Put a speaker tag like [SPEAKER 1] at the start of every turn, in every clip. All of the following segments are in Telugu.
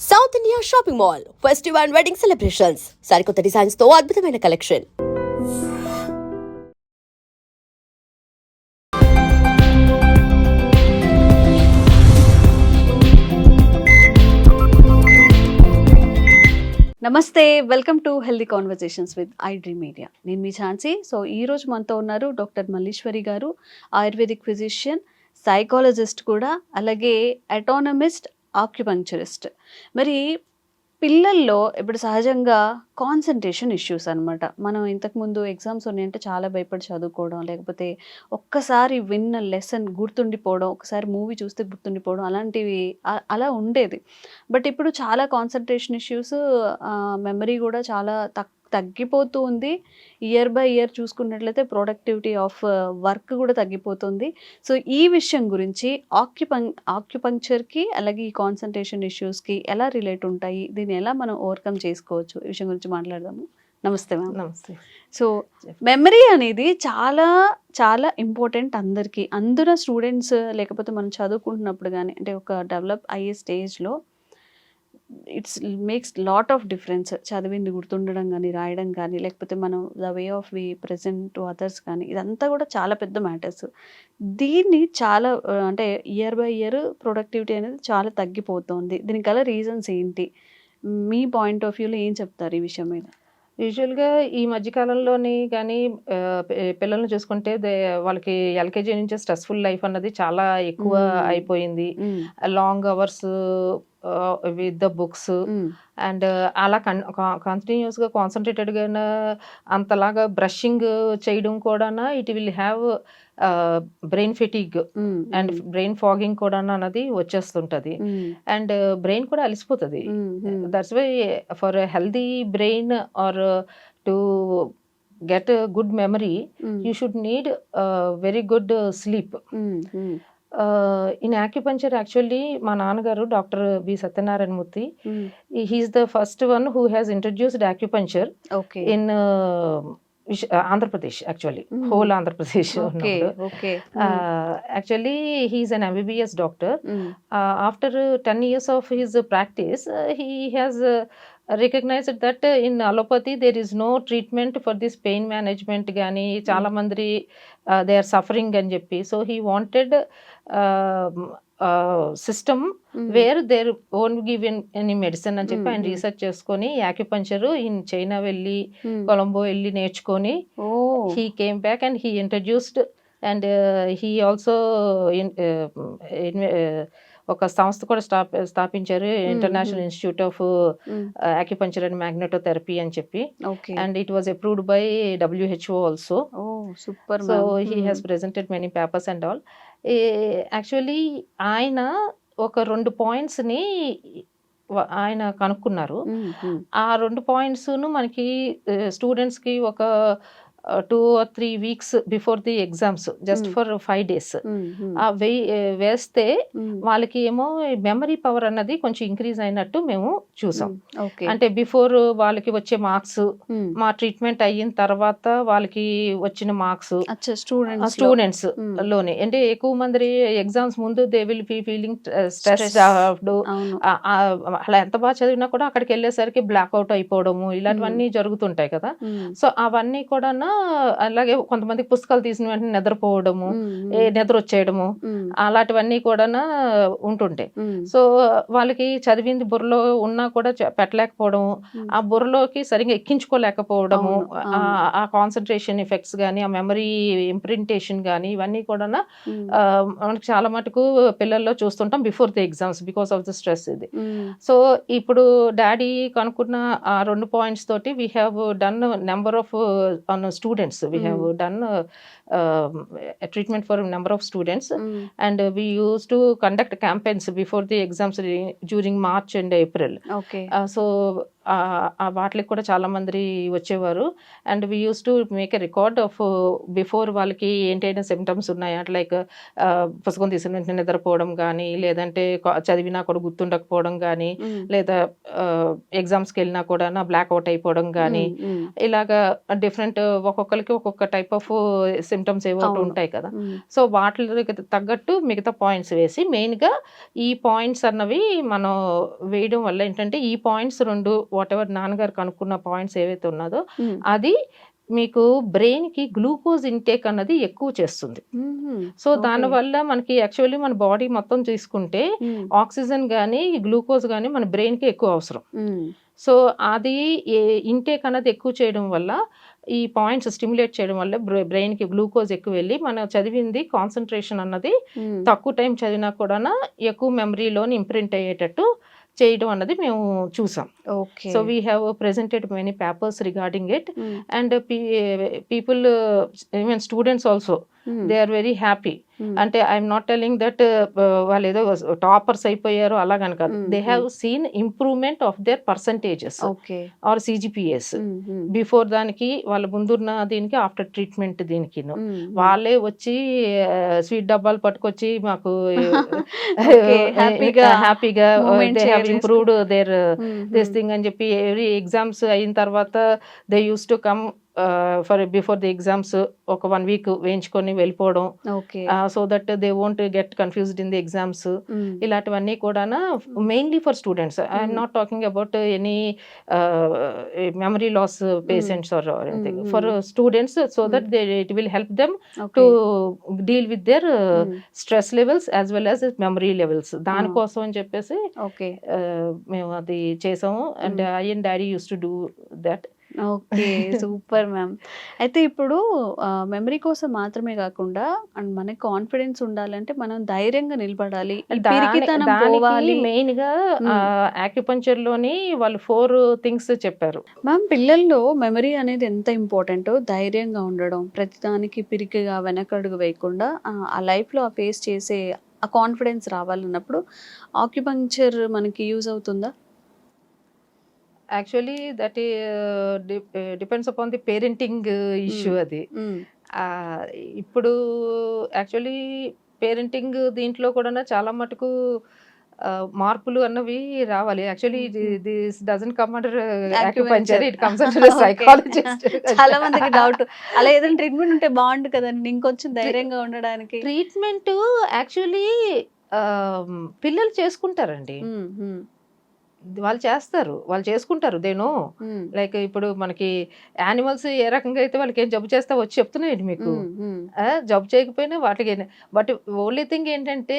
[SPEAKER 1] South India shopping mall festival and wedding celebrations సరికొత్త డిజైన్స్తో అద్భుతమైన కలెక్షన్
[SPEAKER 2] నమస్తే welcome to healthy conversations with I Dream Media నేను మీ ఛాన్సీ సో ఈ రోజు మనతో ఉన్నారు డాక్టర్ మల్లీశ్వరి గారు ఆయుర్వేదిక్ ఫిజిషియన్ సైకాలజిస్ట్ కూడా అలాగే అటానమిస్ట్ ఆక్యుపంక్చరిస్ట్ మరి పిల్లల్లో ఇప్పుడు సహజంగా కాన్సన్ట్రేషన్ ఇష్యూస్ అనమాట మనం ఇంతకుముందు ఎగ్జామ్స్ ఉన్నాయంటే చాలా భయపడి చదువుకోవడం లేకపోతే ఒక్కసారి విన్న లెసన్ గుర్తుండిపోవడం ఒకసారి మూవీ చూస్తే గుర్తుండిపోవడం అలాంటివి అలా ఉండేది. బట్ ఇప్పుడు చాలా కాన్సన్ట్రేషన్ ఇష్యూస్ మెమరీ కూడా చాలా తక్కువ తగ్గిపోతూ ఉంది. ఇయర్ బై ఇయర్ చూసుకున్నట్లయితే ప్రొడక్టివిటీ ఆఫ్ వర్క్ కూడా తగ్గిపోతుంది. సో ఈ విషయం గురించి ఆక్యుపం ఆక్యుపంక్చర్కి అలాగే ఈ కాన్సన్ట్రేషన్ ఇష్యూస్కి ఎలా రిలేట్ ఉంటాయి? దీన్ని ఎలా మనం ఓవర్కమ్ చేసుకోవచ్చు? ఈ విషయం గురించి మాట్లాడదాము. నమస్తే మ్యామ్
[SPEAKER 3] నమస్తే.
[SPEAKER 2] సో మెమరీ అనేది చాలా చాలా ఇంపార్టెంట్ అందరికీ. అందరూ స్టూడెంట్స్ లేకపోతే మనం చదువుకుంటున్నప్పుడు కానీ అంటే ఒక డెవలప్ అయ్యే స్టేజ్లో it's makes lot of difference చదివింది గుర్తుండడం కానీ రాయడం కానీ లేకపోతే మనం the way of we present to others కానీ ఇదంతా కూడా చాలా పెద్ద మ్యాటర్స్. దీన్ని చాలా అంటే ఇయర్ బై ఇయర్ ప్రొడక్టివిటీ అనేది చాలా తగ్గిపోతుంది. దీనికి గల రీజన్స్ ఏంటి? మీ పాయింట్ ఆఫ్ వ్యూలో ఏం చెప్తారు ఈ విషయం మీద?
[SPEAKER 3] యూజువల్గా ఈ మధ్యకాలంలోని కానీ పిల్లల్ని చూసుకుంటే వాళ్ళకి ఎల్కేజీ నుంచి స్ట్రెస్ఫుల్ లైఫ్ అన్నది చాలా ఎక్కువ. అయిపోయింది. Long hours with the books. And అలా కన్ కంటిన్యూస్గా కాన్సన్ట్రేటెడ్గా అంతలాగా బ్రషింగ్ చేయడం కూడా it will have brain fatigue. And brain fogging కూడా అన్నది వచ్చేస్తుంటది. అండ్ బ్రెయిన్ కూడా అలసిపోతుంది
[SPEAKER 2] మ్మ్. మ్మ్.
[SPEAKER 3] that's why for a healthy brain or uh, to get a good memory
[SPEAKER 2] hmm.
[SPEAKER 3] You should need uh, very good uh, sleep
[SPEAKER 2] hmm. Hmm.
[SPEAKER 3] uh, in acupuncture actually మా నాన్నగారు doctor B Satyanarayana Murthy
[SPEAKER 2] hmm.
[SPEAKER 3] He's the first one who has introduced acupuncture
[SPEAKER 2] okay
[SPEAKER 3] in Andhra Pradesh actually
[SPEAKER 2] Mm.
[SPEAKER 3] Whole Andhra Pradesh
[SPEAKER 2] okay okay
[SPEAKER 3] actually he's an MBBS doctor
[SPEAKER 2] hmm.
[SPEAKER 3] uh, after uh, 10 years of his uh, uh, uh, that uh, in allopathy there is no treatment for this pain management గాని చాలా మంది దే ఆర్ సఫరింగ్ అని చెప్పి so he wanted system. Where they won't give in any medicine అని చెప్పి ఆయన
[SPEAKER 2] Mm, mm.
[SPEAKER 3] రీసెర్చ్ చేసుకొని యాక్యుపంచర్ ఇన్ చైనా వెళ్ళి. కొలంబో వెళ్ళి నేర్చుకొని
[SPEAKER 2] ఓ
[SPEAKER 3] he came back and he introduced and uh, uh, uh, ఒక సంస్థ కూడా స్థాప స్థాపించారు international institute of. Acupuncture and magnetotherapy అని చెప్పి. And it was approved by WHO also
[SPEAKER 2] super
[SPEAKER 3] so he has presented many papers and all actually ఆయన ఒక రెండు పాయింట్స్ని ఆయన కనుక్కున్నారు. ఆ రెండు పాయింట్స్ను మనకి స్టూడెంట్స్కి ఒక two or three weeks before the exams just. For five days వేస్తే వాళ్ళకి ఏమో మెమరీ పవర్ అన్నది కొంచెం ఇంక్రీజ్ అయినట్టు మేము చూసాం.
[SPEAKER 2] ఓకే
[SPEAKER 3] అంటే బిఫోర్ వాళ్ళకి వచ్చే మార్క్స్ మా ట్రీట్మెంట్ అయిన తర్వాత వాళ్ళకి వచ్చిన మార్క్స్
[SPEAKER 2] స్టూడెంట్స్.
[SPEAKER 3] లోనే. అంటే ఎక్కువ మంది ఎగ్జామ్స్ ముందు they will be feeling stress అలా ఎంత బాగా చదివినా కూడా అక్కడికి వెళ్ళేసరికి బ్లాక్ అవుట్ అయిపోవడము ఇలాంటివన్నీ జరుగుతుంటాయి కదా. సో అవన్నీ కూడా అలాగే కొంతమందికి పుస్తకాలు తీసిన వెంటనే నిద్రపోవడము నిద్ర వచ్చేయడము. అలాంటివన్నీ కూడా ఉంటుంటాయి
[SPEAKER 2] మ్మ్.
[SPEAKER 3] సో వాళ్ళకి చదివింది బుర్రలో ఉన్నా కూడా పెట్టలేకపోవడము. ఆ బుర్రలోకి సరిగ్గా ఎక్కించుకోలేకపోవడము. ఆ- కాన్సన్ట్రేషన్ ఎఫెక్ట్స్ కానీ ఆ మెమరీ ఇంప్రింటేషన్ కానీ ఇవన్నీ కూడా. మనకి చాలా మటుకు పిల్లల్లో చూస్తుంటాం before the exams because of the stress ఇది. సో ఇప్పుడు డాడీ కనుక్కున్న ఆ రెండు పాయింట్స్ తోటి we have done number of on students we have done treatment for number of students
[SPEAKER 2] hmm.
[SPEAKER 3] And we use to conduct campaigns before the exams during March and April
[SPEAKER 2] okay
[SPEAKER 3] so వాటికి కూడా చాలా మంది వచ్చేవారు and we use to make a record of before వాళ్ళకి ఏంటైనా సిమ్టమ్స్ ఉన్నాయా లైక్ పుస్తకం తీసిన వెంటనే నిద్రపోవడం కానీ లేదంటే చదివినా కూడా గుర్తుండకపోవడం కానీ
[SPEAKER 2] మ్మ్.
[SPEAKER 3] లేదా ఎగ్జామ్స్కి వెళ్ళినా కూడా బ్లాక్ అవుట్ అయిపోవడం కానీ
[SPEAKER 2] మ్మ్.
[SPEAKER 3] ఇలాగా డిఫరెంట్ ఒక్కొక్కరికి ఒక్కొక్క టైప్ ఆఫ్ సిమ్టమ్స్ ఏవో ఒకటి
[SPEAKER 2] అవును.
[SPEAKER 3] ఉంటాయి కదా. సో వాటికి తగ్గట్టు మిగతా పాయింట్స్ వేసి మెయిన్గా ఈ పాయింట్స్ అన్నవి మనం వేయడం వల్ల ఏంటంటే ఈ పాయింట్స్ రెండు వాట్ ఎవర్ నాన్నగారు కనుక్కున్న పాయింట్స్ ఏవైతే ఉన్నదో. అది మీకు బ్రెయిన్కి గ్లూకోజ్ ఇంటేక్ అన్నది ఎక్కువ చేస్తుంది. సో. దానివల్ల మనకి యాక్చువల్లీ మన బాడీ మొత్తం తీసుకుంటే. ఆక్సిజన్ కానీ గ్లూకోజ్ కానీ మన బ్రెయిన్కి ఎక్కువ అవసరం. సో అది ఇంటేక్ అన్నది ఎక్కువ చేయడం వల్ల ఈ పాయింట్స్ స్టిమ్యులేట్ చేయడం వల్ల బ్రె- బ్రెయిన్కి గ్లూకోజ్ ఎక్కువ వెళ్ళి మనం చదివింది కాన్సన్ట్రేషన్ అన్నది. తక్కువ టైం చదివినా కూడా ఎక్కువ మెమరీలోని ఇంప్రింట్ అయ్యేటట్టు చేయడం అన్నది మేము చూసాం
[SPEAKER 2] okay
[SPEAKER 3] so we have presented many papers regarding it. And people even students also. They are very happy. అంటే ఐఎమ్ నాట్ టెలింగ్ దట్ వాళ్ళు ఏదో టాపర్స్ అయిపోయారు అలాగని కాదు they. Have seen improvement of their percentages or CGPAs. Before దానికి వాళ్ళ ముందున్న దీనికి ఆఫ్టర్ ట్రీట్మెంట్ దీనికి. వాళ్ళే వచ్చి స్వీట్ డబ్బాలు పట్టుకొచ్చి మాకు
[SPEAKER 2] హ్యాపీగా
[SPEAKER 3] హ్యాపీగా they have improved their. This thing అని చెప్పి ఎవ్రీ ఎగ్జామ్స్ అయిన తర్వాత they use to come for before the exams ఒక వన్ వీక్ వేయించుకొని వెళ్ళిపోవడం so that they won't get confused in the exams. ఇలాంటివన్నీ కూడా mainly for students I'm. Not talking about any memory loss patients or anything for. Students so. That they it will help them to deal with their. Stress levels as well as memory levels. దానికోసం అని చెప్పేసి
[SPEAKER 2] ఓకే
[SPEAKER 3] మేము అది చేసాము and. I and daddy use to do that
[SPEAKER 2] okay. Super ma'am. అయితే ఇప్పుడు మెమరీ కోసం మాత్రమే కాకుండా అండ్ మనకి కాన్ఫిడెన్స్ ఉండాలంటే మనం ధైర్యంగా నిలబడాలి. పోవాలి.
[SPEAKER 3] మెయిన్గా. ఆక్యుపంచర్లోని వాళ్ళు ఫోర్ థింగ్స్ చెప్పారు.
[SPEAKER 2] మ్యామ్ పిల్లల్లో మెమరీ అనేది ఎంత ఇంపార్టెంటో ధైర్యంగా ఉండడం ప్రతిదానికి పిరికిగా వెనకడుగు వేయకుండా ఆ, ఆ లైఫ్లో ఆ ఫేస్ చేసే ఆ కాన్ఫిడెన్స్ రావాలన్నప్పుడు ఆక్యుపంక్చర్ మనకి యూజ్ అవుతుందా?
[SPEAKER 3] Actually that depends upon the parenting issue అది. ఆ, ఇప్పుడు యాక్చువల్లీ పేరెంటింగ్ దీంట్లో కూడా చాలా మటుకు మార్పులు అన్నవి రావాలి. Actually. This doesn't come under. Acupuncture it comes under. Psychologist
[SPEAKER 2] చాలా మందికి డౌట్ అలా ఏదైనా ట్రీట్మెంట్ ఉంటే బాగుంటుంది కదండి. ఇంకొంచెం ధైర్యంగా ఉండడానికి.
[SPEAKER 3] ట్రీట్మెంట్ యాక్చువల్లీ పిల్లలు చేసుకుంటారండి.
[SPEAKER 2] మ్మ్, మ్మ్,
[SPEAKER 3] వాళ్ళు చేస్తారు. వాళ్ళు చేసుకుంటారు. దేనో లైక్ ఇప్పుడు మనకి యానిమల్స్ ఏ రకంగా అయితే వాళ్ళకి ఏం జబ్బు చేస్తా వచ్చి చెప్తున్నాయండి మీకు.
[SPEAKER 2] మ్మ్, మ్మ్.
[SPEAKER 3] ఆ, జబ్బు చేయకపోయినా వాటికి బట్ ఓన్లీ థింగ్ ఏంటంటే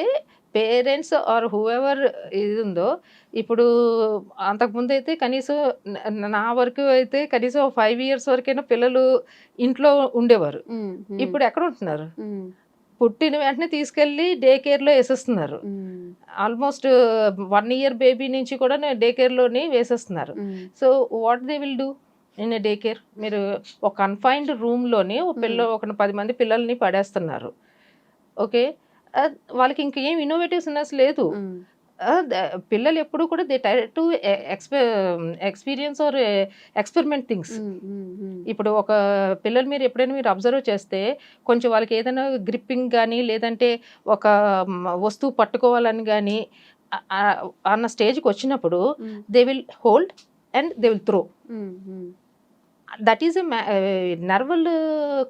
[SPEAKER 3] పేరెంట్స్ ఆర్ హూఎవర్ ఇది ఉందో ఇప్పుడు అంతకుముందు అయితే కనీసం న- వరకు అయితే కనీసం ఫైవ్ ఇయర్స్ వరకైనా పిల్లలు ఇంట్లో ఉండేవారు. ఇప్పుడు ఎక్కడ ఉంటున్నారు? పుట్టిన వెంటనే తీసుకెళ్ళి డే కేర్లో వేసేస్తున్నారు. ఆల్మోస్ట్ వన్ ఇయర్ బేబీ నుంచి కూడా డే కేర్లోని వేసేస్తున్నారు. So what they will do in day care? మీరు ఒక కన్ఫైన్డ్ రూమ్లోని ఒక పిల్ల ఒక పది మంది పిల్లల్ని పడేస్తున్నారు. ఓకే? వాళ్ళకి ఇంకేం ఇన్నోవేటివ్నెస్ లేదు.
[SPEAKER 2] మ్మ్.
[SPEAKER 3] ఆ, ద- పిల్లలు ఎప్పుడు కూడా they try to experience or experiment things. ఇప్పుడు ఒక పిల్లలు మీరు ఎప్పుడైనా మీరు అబ్జర్వ్ చేస్తే కొంచెం వాళ్ళకి ఏదైనా గ్రిప్పింగ్ కానీ లేదంటే ఒక వస్తువు పట్టుకోవాలని కానీ అన్న స్టేజ్కి వచ్చినప్పుడు they will hold and they will throw. That is neural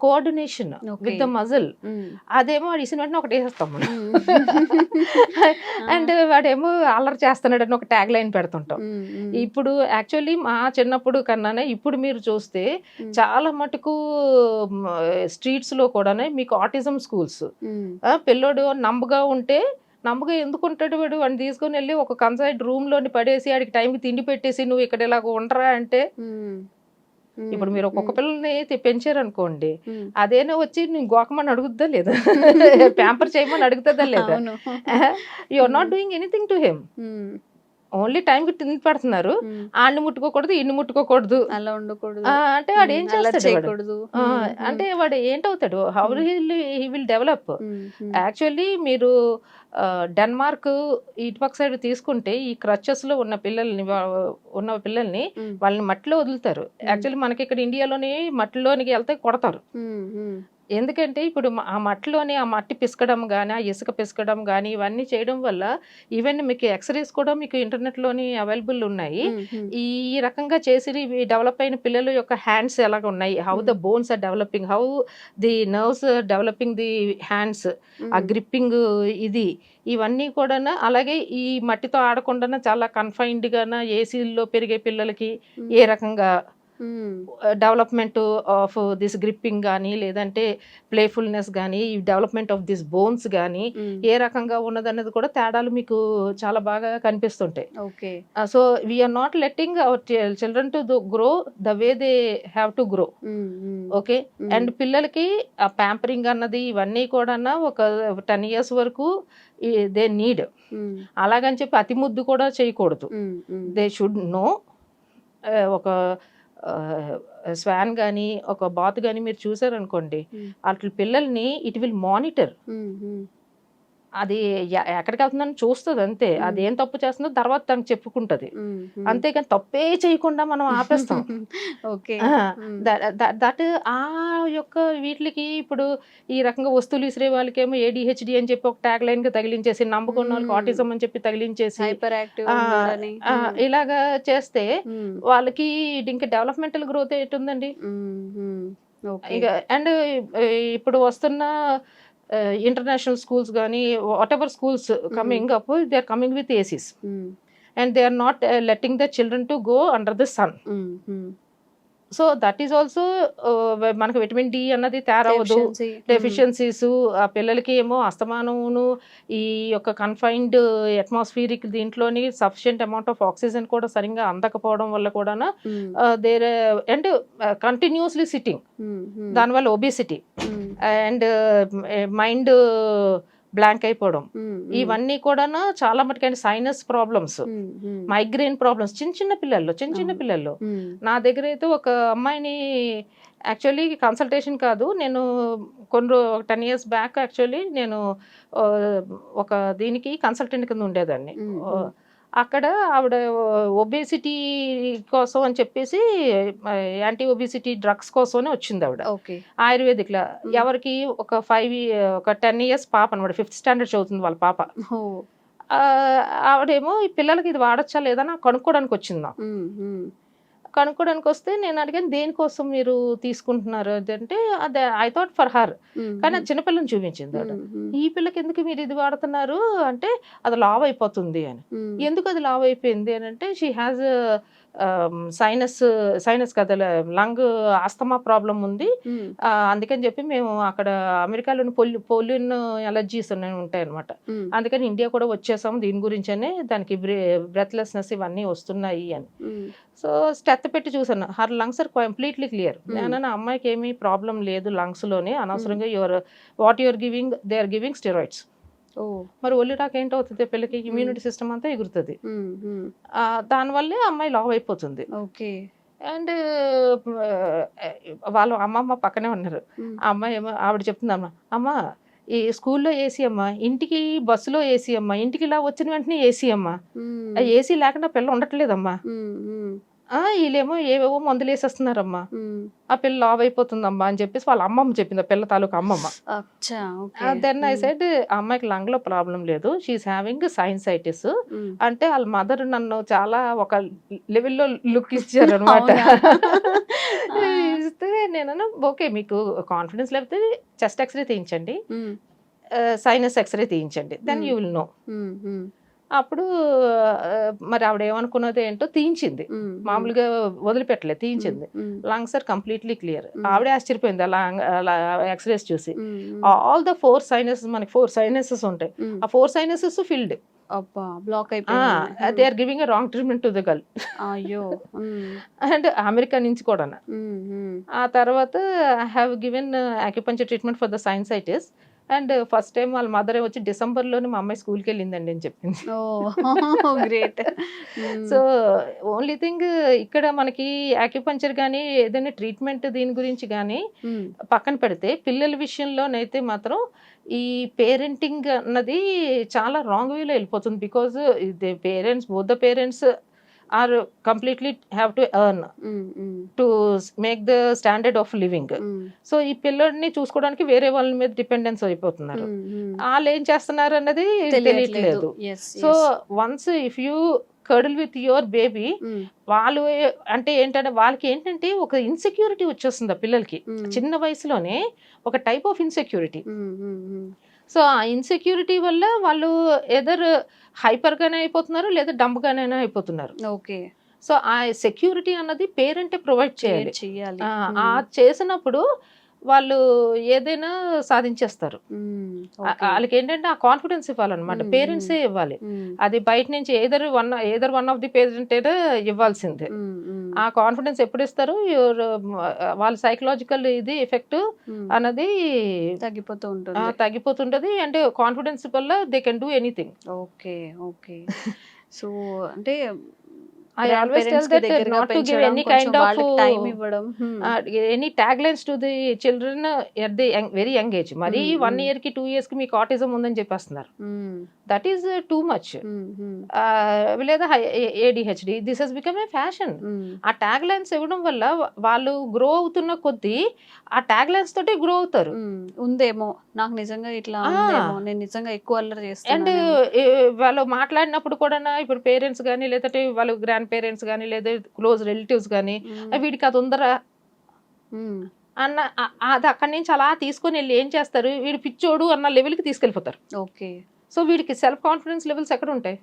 [SPEAKER 3] coordination. With the muscle. అదేమో ఇసిన వెంటనే ఒకటి వేసేస్తాం మనం. అండ్ వాడేమో అల్లరి చేస్తున్నాడని ఒక ట్యాగ్ లైన్ పెడుతుంటాం
[SPEAKER 2] మ్మ్, మ్మ్.
[SPEAKER 3] ఇప్పుడు యాక్చువల్లీ మా చిన్నప్పుడు కన్నానే ఇప్పుడు మీరు చూస్తే. చాలా మటుకు స్ట్రీట్స్లో కూడానే మీకు ఆటిజం స్కూల్స్. పిల్లోడు నంబగా ఉంటే నంబగా ఎందుకు ఉంటాడు వాడు వాడిని తీసుకొని వెళ్ళి ఒక కన్సైడ్ రూమ్లోని పడేసి ఆడికి టైంకి తిండి పెట్టేసి నువ్వు ఇక్కడ ఇలాగ ఉండరా అంటే. ఇప్పుడు మీరు ఒక్కొక్క పిల్లల్ని పెంచారనుకోండి. అదేనా వచ్చి నేను గోకమని అడుగుద్దా లేదా? ప్యాంపర్ చేయమని అడుగుతుందా లేదా? You are not doing anything to him only టైంకి తిని పెడుతున్నారు. ఆడిని ముట్టుకోకూడదు ఇన్ని ముట్టుకోకూడదు.
[SPEAKER 2] అలా ఉండకూడదు.
[SPEAKER 3] అంటే వాడు ఏం చేస్తాడు. అంటే వాడు ఏంటవుతాడు? How. He will develop. Actually మీరు డెన్మార్క్ ఇటుపక్క సైడ్ తీసుకుంటే ఈ క్రచెస్లో ఉన్న పిల్లల్ని ఉన్న పిల్లల్ని వాళ్ళని మట్టిలో వదులుతారు. యాక్చువల్లీ మనకి ఇక్కడ ఇండియాలోని మట్టిలోనికి వెళ్తే కొడతారు. ఎందుకంటే ఇప్పుడు ఆ మట్టిలోని ఆ మట్టి పిసకడం కానీ ఆ ఇసుక పిసకడం కానీ ఇవన్నీ చేయడం వల్ల ఈవెన్ మీకు ఎక్స్రేస్ కూడా మీకు ఇంటర్నెట్లోని అవైలబుల్ ఉన్నాయి. ఈ రకంగా చేసి డెవలప్ అయిన పిల్లల యొక్క హ్యాండ్స్ ఎలాగ ఉన్నాయి? How the bones are developing how the nerves developing the hands ఆ. గ్రిప్పింగ్ ఇది ఇవన్నీ కూడా అలాగే ఈ మట్టితో ఆడకుండా చాలా కన్ఫైన్డ్ గాన? ఏసీల్లో పెరిగే పిల్లలకి ఏ రకంగా డెవలప్మెంట్ ఆఫ్ దిస్ గ్రిప్పింగ్ కానీ లేదంటే ప్లేఫుల్నెస్ కానీ ఈ డెవలప్మెంట్ ఆఫ్ దిస్ బోన్స్ కానీ. ఏ రకంగా ఉన్నదన్నది కూడా తేడాలు మీకు చాలా బాగా కనిపిస్తుంటాయి
[SPEAKER 2] okay
[SPEAKER 3] so we're not letting our children to grow the way they have to grow. Okay. And పిల్లలకి ఆ ప్యాంపరింగ్ అన్నది ఇవన్నీ కూడా ఒక టెన్ ఇయర్స్ వరకు దే నీడ్
[SPEAKER 2] ఉమ్,
[SPEAKER 3] అలాగని చెప్పి అతి ముద్దు కూడా చేయకూడదు. దే షుడ్ నో ఒక స్వాన్ కానీ ఒక బాత్ కానీ మీరు చూసారనుకోండి. అట్ల పిల్లల్ని ఇట్ విల్ మానిటర్. అది ఎక్కడికి వెళ్తుందని చూస్తుంది అంతే. అది ఏం తప్పు చేస్తుందో తర్వాత తనకు చెప్పుకుంటది. అంతేగాని తప్పే చేయకుండా మనం ఆపేస్తాం.
[SPEAKER 2] ఓకే.
[SPEAKER 3] దట్ ఆ యొక్క వీటికి ఇప్పుడు ఈ రకంగా వస్తువులు విసిరే వాళ్ళకేమో ఏడిహెచ్డి అని చెప్పి ఒక ట్యాగ్ లైన్గా తగిలించేసి నమ్ముకున్న వాళ్ళకి. ఆటిజం అని చెప్పి తగిలించేసి ఇలాగా చేస్తే వాళ్ళకి ఇంకా డెవలప్మెంటల్ గ్రోత్
[SPEAKER 2] ఉమ్. ఓకే.
[SPEAKER 3] ఇక అండ్ ఇప్పుడు వస్తున్న ఇంటర్నేషనల్ స్కూల్స్ కానీ whatever schools coming up they are coming with ACs
[SPEAKER 2] um,
[SPEAKER 3] and they are not letting the children to go under the sun
[SPEAKER 2] um, um.
[SPEAKER 3] So that is also మనకు విటమిన్ డి అన్నది తయారవదు
[SPEAKER 2] Deficiency.
[SPEAKER 3] డెఫిషియన్సీస్ ఆ పిల్లలకి ఏమో అస్తమానమును ఈ యొక్క కన్ఫైన్డ్ అట్మాస్ఫియరిక్ దీంట్లోని సఫిషియంట్ అమౌంట్ ఆఫ్ ఆక్సిజన్ కూడా సరిగ్గా అందకపోవడం వల్ల కూడా దేర్ అండ్ కంటిన్యూస్లీ సిట్టింగ్. దానివల్ల ఒబిసిటీ అండ్ మైండ్ బ్లాంక్ అయిపోవడం. ఇవన్నీ కూడా చాలా మటుకైన సైనస్ ప్రాబ్లమ్స్. మైగ్రేన్ ప్రాబ్లమ్స్ చిన్న చిన్న పిల్లల్లో చిన్న చిన్న. పిల్లల్లో నా దగ్గర అయితే ఒక అమ్మాయిని యాక్చువల్లీ కన్సల్టేషన్ కాదు నేను కొన్ని టెన్ ఇయర్స్ బ్యాక్ యాక్చువల్లీ నేను ఒక దీనికి కన్సల్టెంట్ కింద ఉండేదాన్ని. అక్కడ ఆవిడ ఒబేసిటీ కోసం అని చెప్పేసి యాంటీ ఒబేసిటీ డ్రగ్స్ కోసమని వచ్చింది ఆవిడ.
[SPEAKER 2] ఓకే.
[SPEAKER 3] ఆయుర్వేదిక్ లా
[SPEAKER 2] Mm.
[SPEAKER 3] ఎవరికి ఒక ఫైవ్ ఒక టెన్ ఇయర్స్ పాప అనమాట ఫిఫ్త్ స్టాండర్డ్ చదువుతుంది వాళ్ళ పాప. ఆవిడేమో ఈ పిల్లలకి ఇది వాడచ్చా లేదా నాకు కనుక్కోవడానికి వచ్చింది. నాకు
[SPEAKER 2] ఉమ్, ఉమ్.
[SPEAKER 3] కనుక్కోవడానికి వస్తే నేను అడిగాను దేనికోసం మీరు తీసుకుంటున్నారు? అంటే అదే ఐ థాట్ ఫర్ హర్ కానీ అది చిన్నపిల్లని చూపించింది. ఈ పిల్లకి ఎందుకు మీరు ఇది వాడుతున్నారు? అంటే అది లావ్ అయిపోతుంది అని. ఎందుకు అది లావ్ అయిపోయింది? అని అంటే షీ హ్యాజ్ సైనస్ సైనస్ కదా లంగ్ ఆస్తమా ప్రాబ్లం ఉంది. అందుకని చెప్పి మేము అక్కడ అమెరికాలోని పొల్యూ పోలియన్ ఎలర్జీస్ ఉన్నాయి ఉంటాయి అనమాట అందుకని ఇండియా కూడా వచ్చేసాం దీని గురించనే దానికి బ్రెత్లెస్నెస్ ఇవన్నీ వస్తున్నాయి అని. సో స్టెత్ పెట్టి చూసాను her lungs are completely clear. నేను అమ్మాయికి ఏమీ ప్రాబ్లం లేదు lungs లోనే అనవసరంగా your what your giving they are giving steroids. మరి ఒళ్ళు రాక ఏంటవుతుంది పిల్లకి ఇమ్యూనిటీ సిస్టమ్ అంతా ఎగురుతుంది. దానివల్లే అమ్మాయి లావ్ అయిపోతుంది.
[SPEAKER 2] ఓకే.
[SPEAKER 3] అండ్ వాళ్ళ అమ్మమ్మ పక్కనే ఉన్నారు. ఆ అమ్మాయి ఏమో ఆవిడ చెప్తుంది అమ్మ అమ్మ ఈ స్కూల్లో ఏసీ అమ్మ ఇంటికి బస్సులో ఏసీ అమ్మ ఇంటికి ఇలా వచ్చిన వెంటనే ఏసీ అమ్మ. ఏసీ లేకుండా పిల్ల ఉండట్లేదమ్మా. వీళ్ళేమో ఏవేవో మందులు వేసేస్తున్నారమ్మా. ఆ పిల్ల లావ్ అయిపోతుందమ్మా అని చెప్పేసి వాళ్ళ అమ్మమ్మ చెప్పింది ఆ పిల్ల తాలూకు అమ్మమ్మ. దెన్ ఐ సైడ్ ఆ అమ్మాయికి లంగ్లో ప్రాబ్లం లేదు షీఈస్ హ్యావింగ్ సైన్సైటిస్. అంటే వాళ్ళ మదర్ నన్ను చాలా ఒక లెవెల్లో లుక్ ఇచ్చారు అనమాట? ఇస్తే నేను ఓకే మీకు కాన్ఫిడెన్స్ లేకపోతే చెస్ట్ ఎక్స్రే తీయించండి సైనస్ ఎక్స్రే తీయించండి. దెన్. యూ విల్ నో అప్పుడు మరి ఆవిడ ఏమనుకున్నది ఏంటో తీయించింది. మామూలుగా వదిలిపెట్టలే తీయించింది. Lungs are completely clear. ఆవిడే ఆశ్చర్యపోయింది అలా అలా ఎక్స్రేస్ చూసి. ఆల్ ద ఫోర్ సైనసెస్ మనకి ఫోర్ సైనసెస్ ఉంటాయి. ఆ ఫోర్ సైనసెస్ ఫిల్డ్.
[SPEAKER 2] అబ్బా బ్లాక్ అయిపోయింది.
[SPEAKER 3] They are giving wrong treatment to the girl.
[SPEAKER 2] అయ్యో
[SPEAKER 3] అండ్ అమెరికా నుంచి కూడా ఆ తర్వాత I have given acupuncture treatment for the sinusitis and first time వాళ్ళ మదర్ వచ్చి డిసెంబర్లోనే మా అమ్మాయి స్కూల్కి వెళ్ళిందండి అని చెప్పింది.
[SPEAKER 2] గ్రేట్
[SPEAKER 3] సో ఓన్లీ థింగ్ ఇక్కడ మనకి యాక్యుపంచర్ కానీ ఏదైనా ట్రీట్మెంట్ దీని గురించి కానీ పక్కన పెడితే పిల్లల విషయంలోనైతే మాత్రం ఈ పేరెంటింగ్ అన్నది చాలా రాంగ్ వేలో వెళ్ళిపోతుంది. Because parents the parents are completely have to earn to make the standard of living. So ఈ పిల్లడిని చూసుకోవడానికి వేరే వాళ్ళ మీద డిపెండెన్స్ అయిపోతున్నారు. వాళ్ళు ఏం చేస్తున్నారు అన్నది తెలియట్లేదు. So once if you cuddle with your baby వాళ్ళు అంటే ఏంటంటే వాళ్ళకి ఏంటంటే ఒక ఇన్సెక్యూరిటీ వచ్చేస్తుంది ఆ పిల్లలకి. చిన్న వయసులోనే ఒక టైప్ ఆఫ్ ఇన్సెక్యూరిటీ సో ఆ ఇన్సెక్యూరిటీ వల్ల వాళ్ళు ఎదర్ హైపర్గానే అయిపోతున్నారు లేదా డంప్గానే అయిపోతున్నారు.
[SPEAKER 2] ఓకే.
[SPEAKER 3] సో ఆ సెక్యూరిటీ అన్నది పేరెంటే ప్రొవైడ్ చేయాలి.
[SPEAKER 2] చేయాలి.
[SPEAKER 3] ఆ, ఆ చేసినప్పుడు వాళ్ళు ఏదైనా సాధించేస్తారు. వాళ్ళకి ఏంటంటే ఆ కాన్ఫిడెన్స్ ఇవ్వాలన్నమాట. పేరెంట్సే ఇవ్వాలి. అది బయట నుంచి either one either one of the parent ఇవ్వాల్సిందే. ఆ కాన్ఫిడెన్స్ ఎప్పుడు ఇస్తారు? ఎవరు వాళ్ళ సైకలాజికల్ ఇది ఎఫెక్ట్ అన్నది
[SPEAKER 2] తగ్గిపోతూ ఉంటుంది.
[SPEAKER 3] తగ్గిపోతుంటది. అండ్ కాన్ఫిడెన్స్ వల్ల they can do anything
[SPEAKER 2] okay okay. So అంటే
[SPEAKER 3] ఐ ఆల్వేస్
[SPEAKER 2] grandparents టెల్కి
[SPEAKER 3] దట్
[SPEAKER 2] దగ్గరగా
[SPEAKER 3] నాట్ టు గివ్
[SPEAKER 2] పెంచడం,
[SPEAKER 3] ఎనీ
[SPEAKER 2] కొంచెం
[SPEAKER 3] కైండ్ ఆఫ్
[SPEAKER 2] వాళ్ళకి టైం ఇవ్వడం.
[SPEAKER 3] Any tag lines to the children at the very young age మరి వన్. ఇయర్కి టూ ఇయర్స్కి మీకు ఆటిజం ఉందని చెప్పేస్తున్నారు. That is too much. లేదా ADHD this has become a fashion
[SPEAKER 2] Hmm.
[SPEAKER 3] ఆ ట్యాగ్ లైన్స్ ఇవ్వడం వల్ల వాళ్ళు గ్రో అవుతున్న కొద్దీ ఆ ట్యాగ్ లైన్స్ తోటి గ్రో అవుతారు
[SPEAKER 2] Hmm. ఉందేమో నాకు నిజంగా ఇట్లా నేను నిజంగా ఎక్కువ అల్లరి
[SPEAKER 3] అండ్
[SPEAKER 2] చేస్తాను
[SPEAKER 3] వాళ్ళు మాట్లాడినప్పుడు కూడా ఇప్పుడు పేరెంట్స్ కానీ లేదంటే వాళ్ళ గ్రాండ్ పేరెంట్స్ కానీ లేదా క్లోజ్ రిలేటివ్స్ కానీ వీడికి అది ఉందరా. అన్న అది అక్కడి నుంచి అలా తీసుకొని వెళ్ళి ఏం చేస్తారు వీడు పిచ్చోడు అన్న లెవెల్కి తీసుకెళ్ళిపోతారు
[SPEAKER 2] ఓకే
[SPEAKER 3] సో వీడికి సెల్ఫ్ కాన్ఫిడెన్స్ లెవెల్స్ ఎక్కడ ఉంటాయి.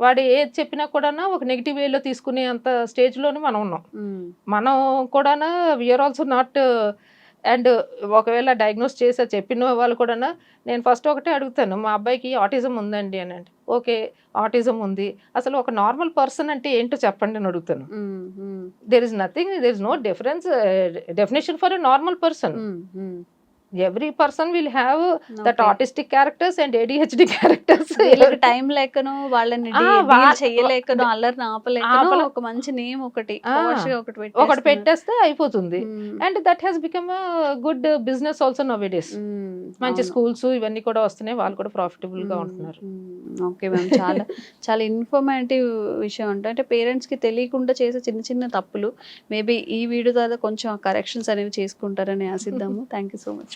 [SPEAKER 3] వాడు ఏది చెప్పినా కూడా ఒక నెగిటివ్ వేలో తీసుకునే అంత స్టేజ్లోనే మనం ఉన్నాం. మనం కూడా విఆర్ ఆల్సో నాట్ అండ్ ఒకవేళ డయాగ్నోస్ చేసా చెప్పిన వాళ్ళు కూడా నేను ఫస్ట్ ఒకటే అడుగుతాను మా అబ్బాయికి ఆటిజం ఉందండి అని అంటే ఓకే ఆటిజం ఉంది అసలు ఒక నార్మల్ పర్సన్ అంటే ఏంటో చెప్పండి అని అడుగుతాను. There is nothing there is no difference definition for a normal person. Every person will have that. Autistic characters and ADHD characters
[SPEAKER 2] time లేకను వాళ్ళని చెయ్యలేకను అల్లరిని ఆపలేకను
[SPEAKER 3] ఆపలే-
[SPEAKER 2] ఒక మంచి నేమ్ ఒకటి ఒకటి.
[SPEAKER 3] పెట్టేస్తే అయిపోతుంది.
[SPEAKER 2] Hmm.
[SPEAKER 3] And that has become good business also nowadays
[SPEAKER 2] Hmm.
[SPEAKER 3] మంచి. స్కూల్స్ ఇవన్నీ కూడా వస్తున్నాయి. వాళ్ళు కూడా ప్రాఫిటబుల్గా ఉంటున్నారు.
[SPEAKER 2] ఓకే మ్యామ్ చాలా చాలా ఇన్ఫర్మేటివ్ విషయం అంటే. అంటే పేరెంట్స్కి తెలియకుండా చేసే చిన్న చిన్న తప్పులు మేబీ ఈ వీడియో ద్వారా కొంచెం కరెక్షన్స్ అనేవి చేసుకుంటారని ఆశిద్దాము. Thank you so much